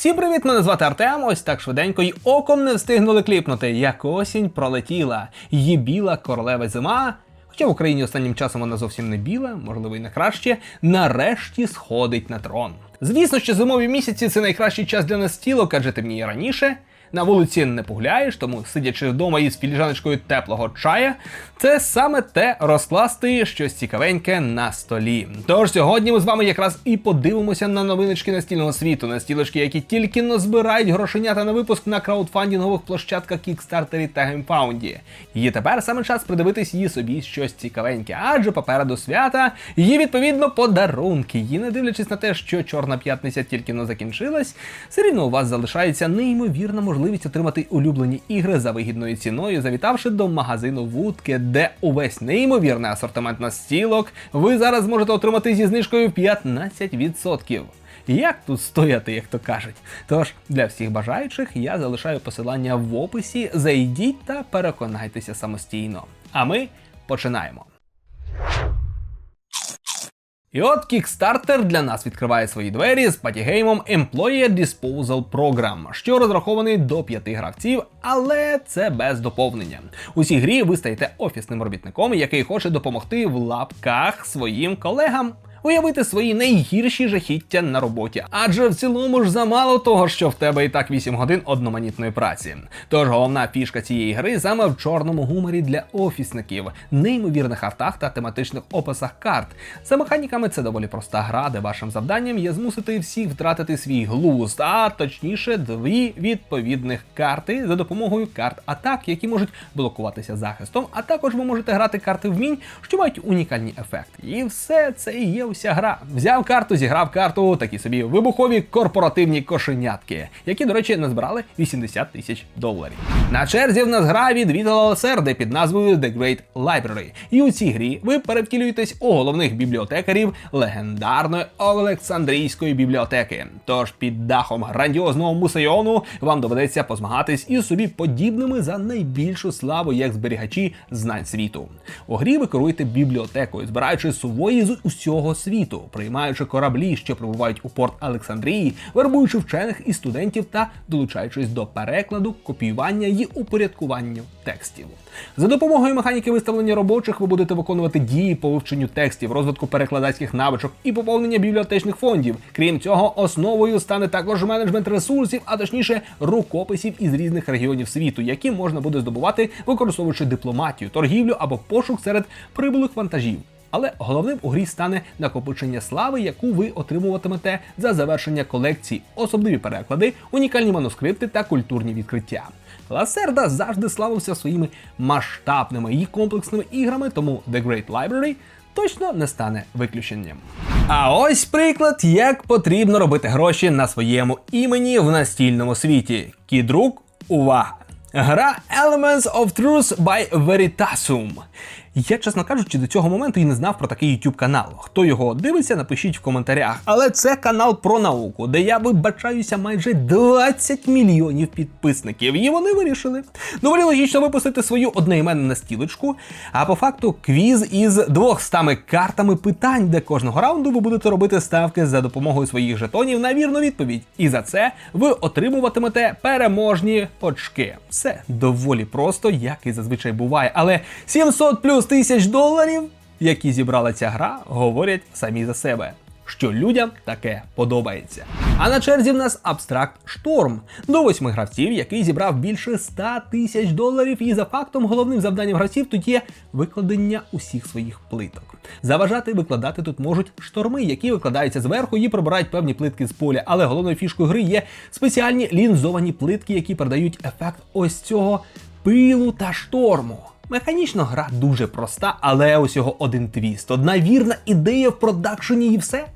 Всім привіт! Мене звати Артем. Ось так швиденько й оком не встигнули кліпнути, як осінь пролетіла. Її біла королева зима. Хоча в Україні останнім часом вона зовсім не біла, можливо, і не краще, нарешті сходить на трон. Звісно, що зимові місяці це найкращий час для нас настілок, адже темніє раніше. На вулиці не погуляєш, тому сидячи вдома із філіжаночкою теплого чая, це саме те розкласти щось цікавеньке на столі. Тож сьогодні ми з вами якраз і подивимося на новиночки настільного світу, настілочки, які тільки но збирають грошенята на випуск на краудфандингових площадках Kickstarter та GameFound. І тепер саме час придивитись її собі щось цікавеньке, адже попереду свята є відповідно подарунки. І не дивлячись на те, що Чорна п'ятниця тільки но закінчилась, все рівно у вас залишається неймовірна можливість отримати улюблені ігри за вигідною ціною, завітавши до магазину Вудки, де увесь неймовірний асортимент настілок ви зараз зможете отримати зі знижкою 15%. Як тут стояти, як то кажуть? Тож для всіх бажаючих я залишаю посилання в описі. Зайдіть та переконайтеся самостійно. А ми починаємо. І от Kickstarter для нас відкриває свої двері з патігеймом Employee Disposal Program, що розрахований до п'яти гравців, але це без доповнення. У цій грі ви стаєте офісним робітником, який хоче допомогти в лапках своїм колегам. Уявити свої найгірші жахіття на роботі, адже в цілому ж замало того, що в тебе і так 8 годин одноманітної праці. Тож головна фішка цієї гри саме в чорному гуморі для офісників, неймовірних артах та тематичних описах карт. За механіками це доволі проста гра, де вашим завданням є змусити всіх втратити свій глузд, а точніше дві відповідних карти за допомогою карт атак, які можуть блокуватися захистом. А також ви можете грати карти вмінь, що мають унікальні ефекти. І все це є уся гра. Взяв карту, зіграв карту, такі собі вибухові корпоративні кошенятки, які, до речі, назбирали 80 тисяч доларів. На черзі в нас гра від Вітала Серди під назвою The Great Library. І у цій грі ви перевтілюєтесь у головних бібліотекарів легендарної Олександрійської бібліотеки. Тож під дахом грандіозного мусейону вам доведеться позмагатись із собі подібними за найбільшу славу як зберігачі знань світу. У грі ви керуєте бібліотекою, збираючи сувої з усього світу, приймаючи кораблі, що прибувають у порт Олександрії, вербуючи вчених і студентів та долучаючись до перекладу, копіювання і упорядкування текстів. За допомогою механіки виставлення робочих ви будете виконувати дії по вивченню текстів, розвитку перекладацьких навичок і поповнення бібліотечних фондів. Крім цього, основою стане також менеджмент ресурсів, а точніше рукописів із різних регіонів світу, які можна буде здобувати, використовуючи дипломатію, торгівлю або пошук серед прибулих вантажів. Але головним у грі стане накопичення слави, яку ви отримуватимете за завершення колекції, особливі переклади, унікальні манускрипти та культурні відкриття. Ласерда завжди славився своїми масштабними і комплексними іграми, тому The Great Library точно не стане виключенням. А ось приклад, як потрібно робити гроші на своєму імені в настільному світі. Кідрук, увага! Гра Elements of Truth by Veritasum. Я, чесно кажучи, до цього моменту і не знав про такий YouTube канал. Хто його дивиться, напишіть в коментарях. Але це канал про науку, де я вибачаюся майже 20 мільйонів підписників. І вони вирішили доволі логічно випустити свою одноіменну настілочку, а по факту квіз із 200 картами питань, де кожного раунду ви будете робити ставки за допомогою своїх жетонів на вірну відповідь. І за це ви отримуватимете переможні очки. Все доволі просто, як і зазвичай буває. Але 700 плюс тисяч доларів, які зібрала ця гра, говорять самі за себе. Що людям таке подобається. А на черзі в нас абстракт Шторм до восьми гравців, який зібрав більше 100 тисяч доларів. І за фактом головним завданням гравців тут є викладення усіх своїх плиток. Заважати викладати тут можуть шторми, які викладаються зверху і пробирають певні плитки з поля. Але головною фішкою гри є спеціальні лінзовані плитки, які передають ефект ось цього пилу та шторму. Механічно гра дуже проста, але усього один твіст. Одна вірна ідея в продакшені і все.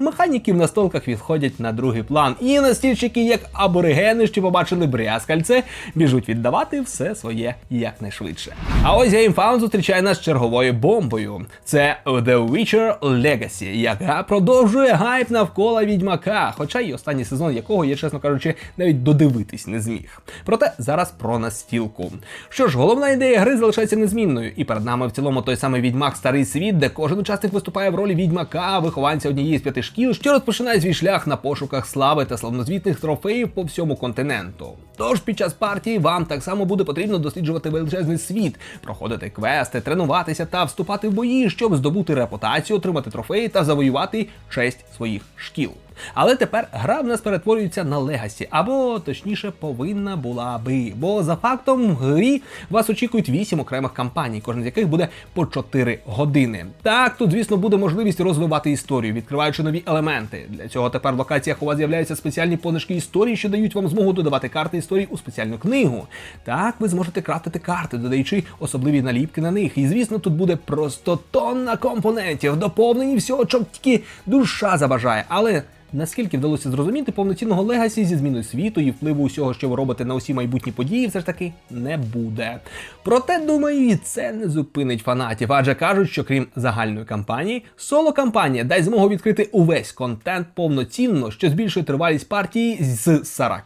Механіки в настолках відходять на другий план, і настільщики, як аборигени, що побачили брязкальце, біжуть віддавати все своє якнайшвидше. А ось GameFound зустрічає нас черговою бомбою. Це The Witcher Legacy, яка продовжує гайп навколо відьмака, хоча й останній сезон якого я, чесно кажучи, навіть додивитись не зміг. Проте зараз про настілку. Що ж, головна ідея гри залишається незмінною, і перед нами в цілому той самий відьмак Старий світ, де кожен учасник виступає в ролі відьмака, вихованця однієї з п'яти шкіл, що розпочинає свій шлях на пошуках слави та славнозвітних трофеїв по всьому континенту. Тож під час партії вам так само буде потрібно досліджувати величезний світ, проходити квести, тренуватися та вступати в бої, щоб здобути репутацію, отримати трофеї та завоювати честь своїх шкіл. Але тепер гра в нас перетворюється на легасі, або точніше повинна була би. Бо за фактом в грі вас очікують 8 окремих кампаній, кожна з яких буде по 4 години. Так, тут, звісно, буде можливість розвивати історію, відкриваючи нові елементи. Для цього тепер в локаціях у вас з'являються спеціальні понишки історії, що дають вам змогу додавати карти історії у спеціальну книгу. Так, ви зможете крафтити карти, додаючи особливі наліпки на них. І звісно, тут буде просто тонна компонентів, доповнені всього, чого тільки душа забажає. Але Наскільки вдалося зрозуміти, повноцінного легасі зі зміною світу і впливу усього, що ви робите на усі майбутні події, все ж таки не буде. Проте, думаю, і це не зупинить фанатів, адже кажуть, що крім загальної кампанії, соло кампанія дасть змогу відкрити увесь контент повноцінно, що збільшує тривалість партії з 40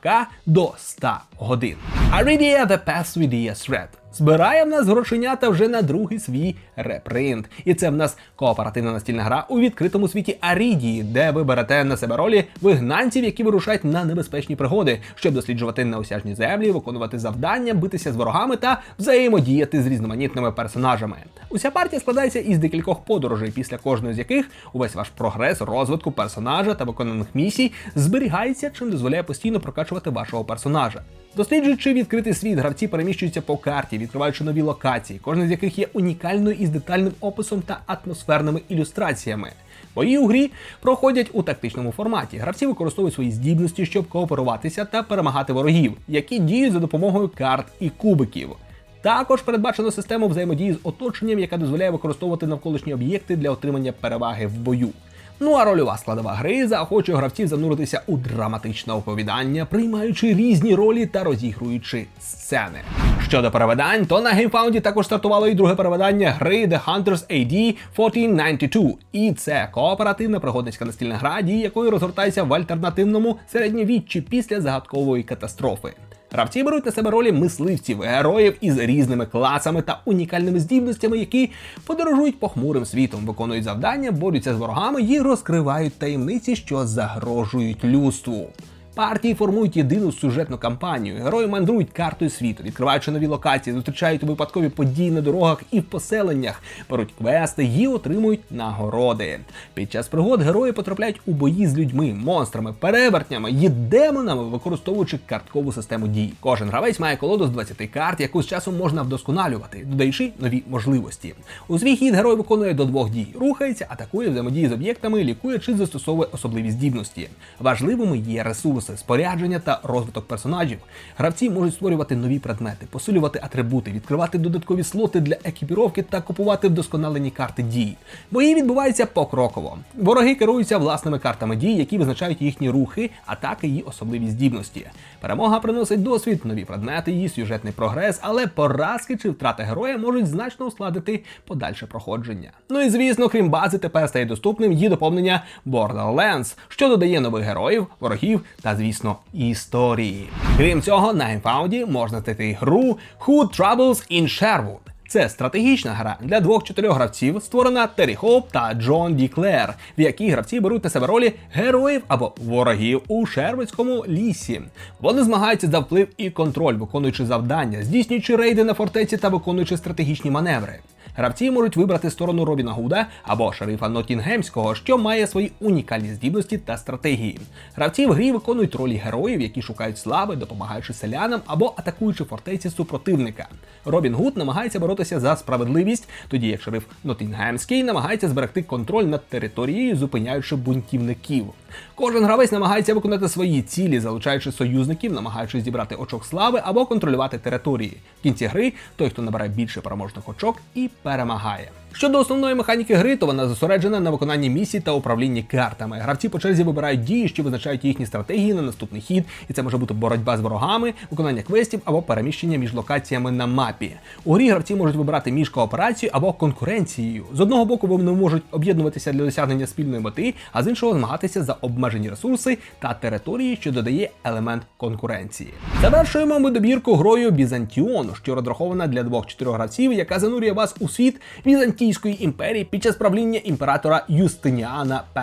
до 100 годин. Aridia The Path with the Thread збирає в нас грошенята вже на другий свій репринт. І це в нас кооперативна настільна гра у відкритому світі Арідії, де ви берете на себе ролі вигнанців, які вирушають на небезпечні пригоди, щоб досліджувати неосяжні землі, виконувати завдання, битися з ворогами та взаємодіяти з різноманітними персонажами. Уся партія складається із декількох подорожей, після кожної з яких увесь ваш прогрес, розвитку персонажа та виконаних місій зберігається, чим дозволяє постійно прокачувати вашого персонажа. Досліджуючи відкритий світ, гравці переміщуються по карті, відкриваючи нові локації, кожна з яких є унікальною із детальним описом та атмосферними ілюстраціями. Бої у грі проходять у тактичному форматі. Гравці використовують свої здібності, щоб кооперуватися та перемагати ворогів, які діють за допомогою карт і кубиків. Також передбачено систему взаємодії з оточенням, яка дозволяє використовувати навколишні об'єкти для отримання переваги в бою. Ну а рольова складова гри заохочує гравців зануритися у драматичне оповідання, приймаючи різні ролі та розігруючи сцени. Щодо перевидань, то на GameFound також стартувало і друге перевидання гри The Hunters AD 1492. І це кооперативна пригодницька настільна гра, дії якої розгортається в альтернативному середньовіччі після загадкової катастрофи. Гравці беруть на себе ролі мисливців, героїв із різними класами та унікальними здібностями, які подорожують похмурим світом, виконують завдання, борються з ворогами і розкривають таємниці, що загрожують людству. Партії формують єдину сюжетну кампанію. Герої мандрують картою світу, відкриваючи нові локації, зустрічають випадкові події на дорогах і в поселеннях, беруть квести і отримують нагороди. Під час пригод герої потрапляють у бої з людьми, монстрами, перевертнями і демонами, використовуючи карткову систему дій. Кожен гравець має колоду з 20 карт, яку з часом можна вдосконалювати, додаючи нові можливості. У свій хід герой виконує до двох дій: рухається, атакує, взаємодіє з об'єктами, лікує чи застосовує особливі здібності. Важливими є ресурси ресурси, спорядження та розвиток персонажів. Гравці можуть створювати нові предмети, посилювати атрибути, відкривати додаткові слоти для екіпіровки та купувати вдосконалені карти дій. Бої відбуваються покроково. Вороги керуються власними картами дій, які визначають їхні рухи, атаки і особливі здібності. Перемога приносить досвід, нові предмети, її сюжетний прогрес, але поразки чи втрати героя можуть значно ускладити подальше проходження. Ну і звісно, крім бази, тепер стає доступним її доповнення Borderlands, що додає нових героїв, ворогів та звісно, історії. Крім цього, на GameFound можна знайти гру Who Troubles in Sherwood. Це стратегічна гра для двох-чотирьох гравців, створена Террі Хоуп та Джон Ді Клер, в якій гравці беруть на себе ролі героїв або ворогів у Шервицькому лісі. Вони змагаються за вплив і контроль, виконуючи завдання, здійснюючи рейди на фортеці та виконуючи стратегічні маневри. Гравці можуть вибрати сторону Робіна Гуда або шерифа Нотінгемського, що має свої унікальні здібності та стратегії. Гравці в грі виконують ролі героїв, які шукають слави, допомагаючи селянам або атакуючи фортеці супротивника. Робін Гуд намагається боротися за справедливість, тоді як шериф Нотінгемський намагається зберегти контроль над територією, зупиняючи бунтівників. Кожен гравець намагається виконати свої цілі, залучаючи союзників, намагаючись зібрати очок слави або контролювати території. В кінці гри той, хто набирає більше переможних очок, і para Mahaya. Щодо основної механіки гри, то вона зосереджена на виконанні місій та управлінні картами. Гравці по черзі вибирають дії, що визначають їхні стратегії на наступний хід, і це може бути боротьба з ворогами, виконання квестів або переміщення між локаціями на мапі. У грі гравці можуть вибирати між кооперацією або конкуренцією. З одного боку вони можуть об'єднуватися для досягнення спільної мети, а з іншого змагатися за обмежені ресурси та території, що додає елемент конкуренції. Завершуємо ми добірку грою Бізантіон, що розрахована для двох-чотирьох гравців, яка занурює вас у світ Візантійської імперії під час правління імператора Юстиніана І.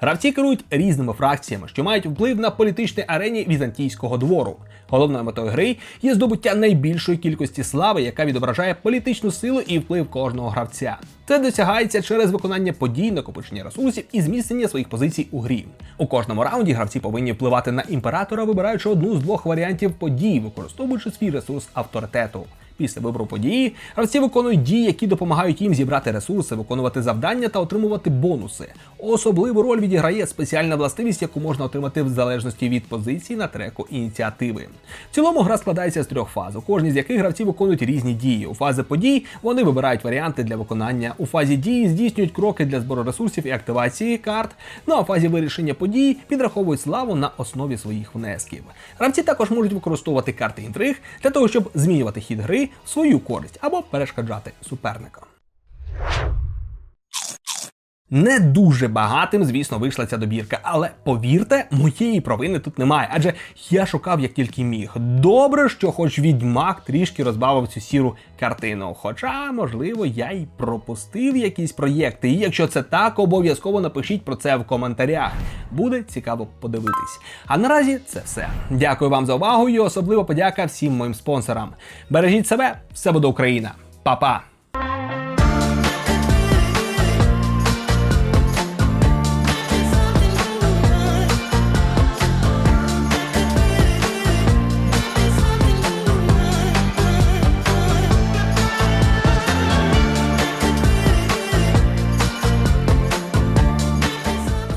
Гравці керують різними фракціями, що мають вплив на політичній арені візантійського двору. Головною метою гри є здобуття найбільшої кількості слави, яка відображає політичну силу і вплив кожного гравця. Це досягається через виконання подій, накопичення ресурсів і зміцнення своїх позицій у грі. У кожному раунді гравці повинні впливати на імператора, вибираючи одну з двох варіантів подій, використовуючи свій ресурс авторитету. Після вибору події гравці виконують дії, які допомагають їм зібрати ресурси, виконувати завдання та отримувати бонуси. Особливу роль відіграє спеціальна властивість, яку можна отримати в залежності від позиції на треку ініціативи. В цілому гра складається з трьох фаз, у кожній з яких гравці виконують різні дії. У фазі подій вони вибирають варіанти для виконання. У фазі дії здійснюють кроки для збору ресурсів і активації карт. Ну а в фазі вирішення подій підраховують славу на основі своїх внесків. Гравці також можуть використовувати карти інтриг для того, щоб змінювати хід гри в свою користь або перешкоджати суперникам. Не дуже багатим, звісно, вийшла ця добірка, але повірте, моєї провини тут немає, адже я шукав як тільки міг. Добре, що хоч відьмак трішки розбавив цю сіру картину. Хоча, можливо, я й пропустив якісь проєкти. І якщо це так, обов'язково напишіть про це в коментарях. Буде цікаво подивитись. А наразі це все. Дякую вам за увагу і особливо подяка всім моїм спонсорам. Бережіть себе, все буде Україна. Па-па!